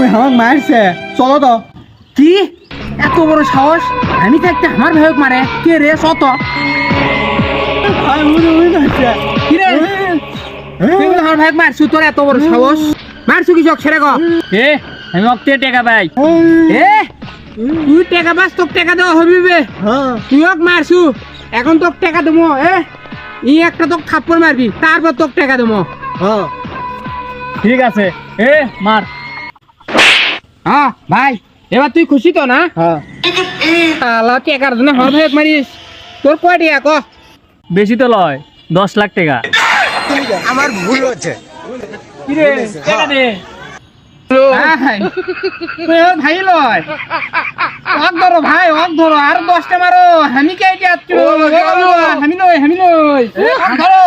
ওই আমাকে মারছে। চলো তো। কি? এত বড় সাহস? আমি থাকতে আমার ভাইক মারে। কে রে শত ভাই উনি উনি মারছে কি রে? তুই বলে আমার ভাইক মারছু তোর এত বড় সাহস? মারছু কি চোখ ছেড়ে এ আমি অক্তে টেকা পাই। এ তুই টাকা পাস তোকে টাকা দেওয়া হবি বে। হ্যাঁ। তুই মারছু। এখন তোকে টাকা দেবো এ? ই একটা তোকে থাপ্পড় মারবি তারপর তোকে টাকা দেবো। হ্যাঁ। ঠিক আছে। এ মার। হ্যাঁ ভাই এবার তুই খুশি তো না? হ্যাঁ। আল্লাহ টাকার জন্য আমার ভাইক মারিস। তোর কয় ক? বেশি তো লয় দশ লাখ টাকা। আমার ভুল হচ্ছে। কি রে? টাকা দে। ভাই ভাই লয়। অক ধরো ভাই অক ধরো আর দশটা মারো। আমি কে আমি নই আমি নই অক ধরো।